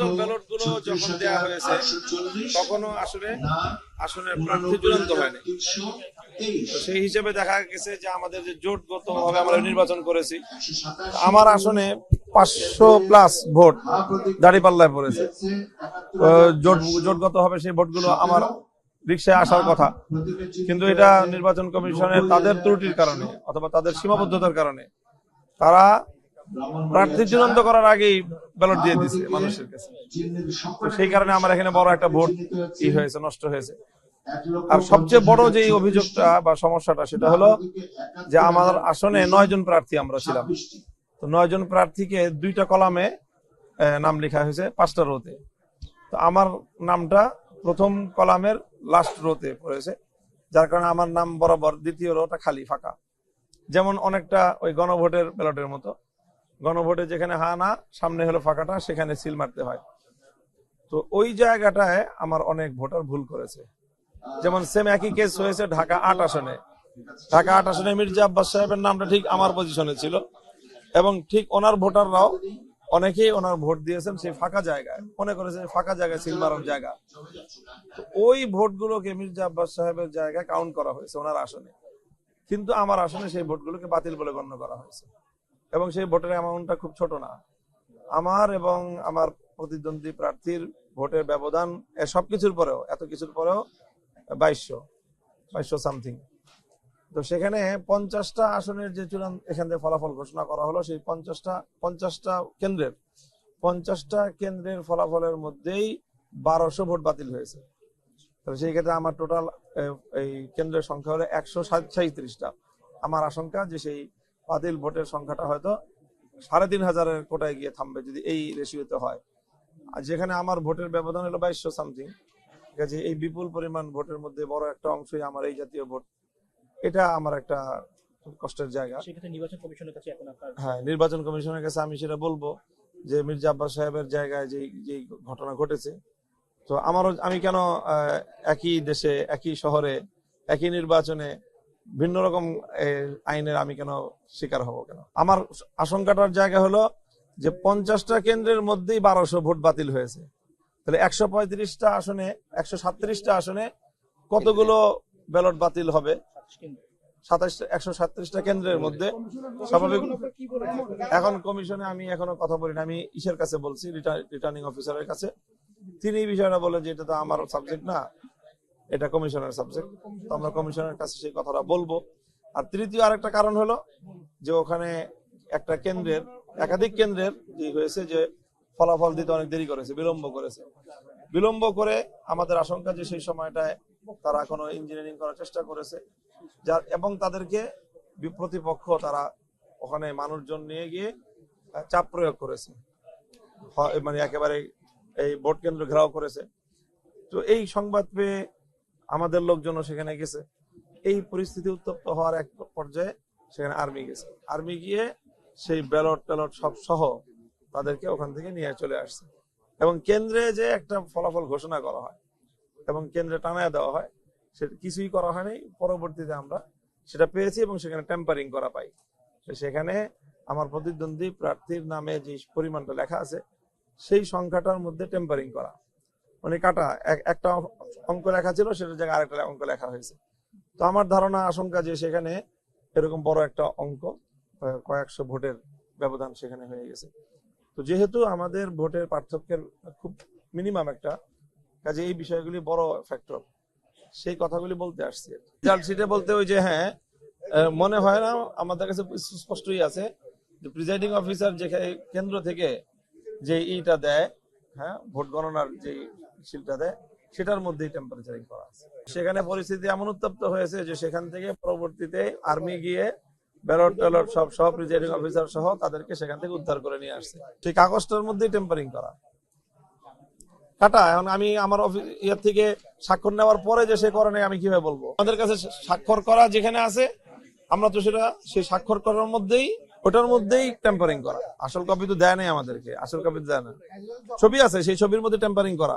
Postal ব্যালটগুলো যখন দেওয়া হয়েছে তখনও আসলে আসনের প্রার্থী চূড়ান্ত হয়নি। সেই হিসেবে দেখা গেছে যে আমাদের যে জোটগত ভাবে আমরা নির্বাচন করেছি আমার আসনে পাঁচশো প্লাস ভোট দাঁড়িপাল্লায় পড়েছে। জোট জোটগত হবে সেই ভোটগুলো আমার রিক্সায় আসার কথা। কিন্তু এটা নির্বাচন কমিশনের তাদের ত্রুটির কারণে অথবা তাদের সীমাবদ্ধতার কারণে তারা প্রার্থী চূড়ান্ত করার আগেই ব্যালট দিয়ে দিছে মানুষের কাছে। সেই কারণে আমার এখানে বড় একটা ভোট ই হয়েছে, নষ্ট হয়েছে। আর সবচেয়ে বড় যে অভিযোগটা বা সমস্যাটা সেটা হলো যে আমার আসনে নয় জন প্রার্থী আমরা ছিলাম। তো নয় জন প্রার্থীকে দুইটা কলামে নাম লেখা হয়েছে পাঁচটা রোতে। তো আমার নামটা প্রথম কলামের লাস্ট রোতে পড়েছে। যার কারণে আমার নাম বরাবর দ্বিতীয় রোটা খালি ফাঁকা। যেমন অনেকটা ওই গণভোটের ব্যালটের মতো। গণভোটে যেখানে হা না, সামনে হলো ফাঁকাটা, সেখানে সিল মারতে হয়। তো ওই জায়গাটায় আমার অনেক ভোটার ভুল করেছে। যেমন সেম একই কেস হয়েছে ঢাকা আট আসনে। ঢাকা আট আসনে মির্জা আব্বাস সাহেবের নামটা ঠিক আমার পজিশনে ছিল। এবং ঠিক ওনার ভোটাররাও অনেকেই ওনার ভোট দিয়েছেন সেই ফাঁকা জায়গায়। মনে করেছে ফাঁকা জায়গায় সিল মারার জায়গা। ওই ভোটগুলোকে মির্জা আব্বাস সাহেবের জায়গায় কাউন্ট করা হয়েছে ওনার আসনে। কিন্তু আমার আসনে সেই ভোটগুলোকে বাতিল বলে গণ্য করা হয়েছে। এবং সেই ভোটের অ্যামাউন্টটা খুব ছোট না। আমার এবং আমার প্রতিদ্বন্দ্বী প্রার্থীর ভোটের ব্যবধান এ সবকিছুর পরেও, এত কিছুর পরেও বাইশশো বাইশশো সামথিং তো সেখানে পঞ্চাশটা আসনের যে চূড়ান্ত, এখান থেকে ফলাফল ঘোষণা করা হলো, সেই পঞ্চাশটা পঞ্চাশটা কেন্দ্রের পঞ্চাশটা কেন্দ্রের ফলাফলের মধ্যেই বারোশো ভোট বাতিল হয়েছে। তো সেই ক্ষেত্রে আমার টোটাল এই কেন্দ্রের সংখ্যা হলো একশো সাঁত্রিশটা আমার আশঙ্কা যে সেই বাতিল ভোটের সংখ্যাটা হয়তো সাড়ে তিন হাজারের কোটায় গিয়ে থামবে যদি এই রেশিওতে হয়। আর যেখানে আমার ভোটের ব্যবধান হলো বাইশশো সামথিং ঠিক আছে এই বিপুল পরিমাণ ভোটের মধ্যে বড় একটা অংশই আমার এই জাতীয় ভোট। এটা আমার একটা কষ্টের জায়গা। নির্বাচন কমিশনের কাছে হ্যাঁ নির্বাচন কমিশনের কাছে আমি সেটা বলব যে মির্জা আব্বাস সাহেবের জায়গায় যে যে ঘটনা ঘটেছে তো আমারও আমি কেন আহ, একই দেশে একই শহরে একই নির্বাচনে ভিন্ন রকম আইনের আমি কেন শিকার হব কেন? আমার আশঙ্কাটার জায়গা হলো যে পঞ্চাশটা কেন্দ্রের মধ্যেই বারোশো ভোট বাতিল হয়েছে। তাহলে একশো পঁয়ত্রিশটা আসনে, একশো সাতত্রিশটা আসনে কতগুলো ব্যালট বাতিল হবে? একশো সাতত্রিশটা কেন্দ্রের মধ্যে এখন কমিশনে আমি এখনও কথা বলি না। আমি ইসের কাছে বলছি রিটার্নিং অফিসারের কাছে। তিনি বিষয়টা বলেন যে এটা তো আমার সাবজেক্ট না। এটা কমিশনের সাবজেক্ট তো আমরা কমিশনের কাছে সেই কথাটা বলব। আর তৃতীয় আরেকটা কারণ হলো যে ওখানে একটা কেন্দ্রের, একাধিক কেন্দ্রের যে হয়েছে যে ফলাফল দিতে অনেক দেরি করেছে, বিলম্ব করেছে। বিলম্ব করে আমাদের আশঙ্কা যে সেই সময়টায় তারা কোনো ইঞ্জিনিয়ারিং করার চেষ্টা করেছে। যার, এবং তাদেরকে প্রতিপক্ষ তারা ওখানে মানুষজন নিয়ে গিয়ে চাপ প্রয়োগ করেছে। মানে একেবারে এই ভোট কেন্দ্র ঘেরাও করেছে। তো এই সংবাদ পেয়ে আমাদের লোকজনও সেখানে গেছে। এই পরিস্থিতি উত্তপ্ত হওয়ার এক পর্যায়ে সেখানে আর্মি গেছে। আর্মি গিয়ে সেই ব্যালট ট্যালট সব সহ তাদেরকে ওখান থেকে নিয়ে চলে আসছে। এবং কেন্দ্রে যে একটা ফলাফল ঘোষণা করা হয় এবং কেন্দ্রে টানায় দেওয়া হয় সেটা কিছুই করা হয়নি। পরবর্তীতে আমরা সেটা পেয়েছি এবং সেখানে টেম্পারিং করা পাই। সেখানে আমার প্রতিদ্বন্দ্বী প্রার্থীর নামে যে পরিমাণটা লেখা আছে, সেই সংখ্যাটার মধ্যে টেম্পারিং করা। মানে কাটা, এক- একটা অঙ্ক লেখা ছিল, সেটার জায়গায় আরেকটা অঙ্ক লেখা হয়েছে। তো আমার ধারণা, আশঙ্কা যে সেখানে এরকম বড় একটা অঙ্ক কয়েকশো ভোটের ব্যবধান সেখানে হয়ে গেছে। তো যেহেতু আমাদের ভোটের পার্থক্যের খুব মিনিমাম একটা, কাজে এই বিষয়গুলি বড় ফ্যাক্টর সেই কথাগুলি বলতে আসছে রেজাল্ট শিটে বলতে ওই যে হ্যাঁ মনে হয় না, আমাদের কাছে স্পষ্টই আছে যে প্রিজাইডিং অফিসার যেখানে কেন্দ্র থেকে যে ইটা দেয় হ্যাঁ ভোট গণনার যে শিলটা দেয়, সেটার মধ্যেই টেম্পারেচারিং করা আছে। সেখানে পরিস্থিতি এমন উত্তপ্ত হয়েছে যে সেখান থেকে পরবর্তীতে আর্মি গিয়ে ব্যালট ট্যালট সব সহ প্রিজাইডিং অফিসার সহ তাদেরকে সেখান থেকে উদ্ধার করে নিয়ে আসছে। সেই কাগজটার মধ্যেই টেম্পারিং করা। কাটা, এখন আমি আমার অফিস ইয়ার থেকে স্বাক্ষর নেওয়ার পরে যে সে করে নাই আমি কীভাবে বলব? আমাদের কাছে স্বাক্ষর করা যেখানে আছে, আমরা তো সেটা, সেই স্বাক্ষর করার মধ্যেই ওটার মধ্যেই টেম্পারিং করা। আসল কপি তো দেয় নাই আমাদেরকে, আসল কপি দেয় না। ছবি আছে, সেই ছবির মধ্যে টেম্পারিং করা।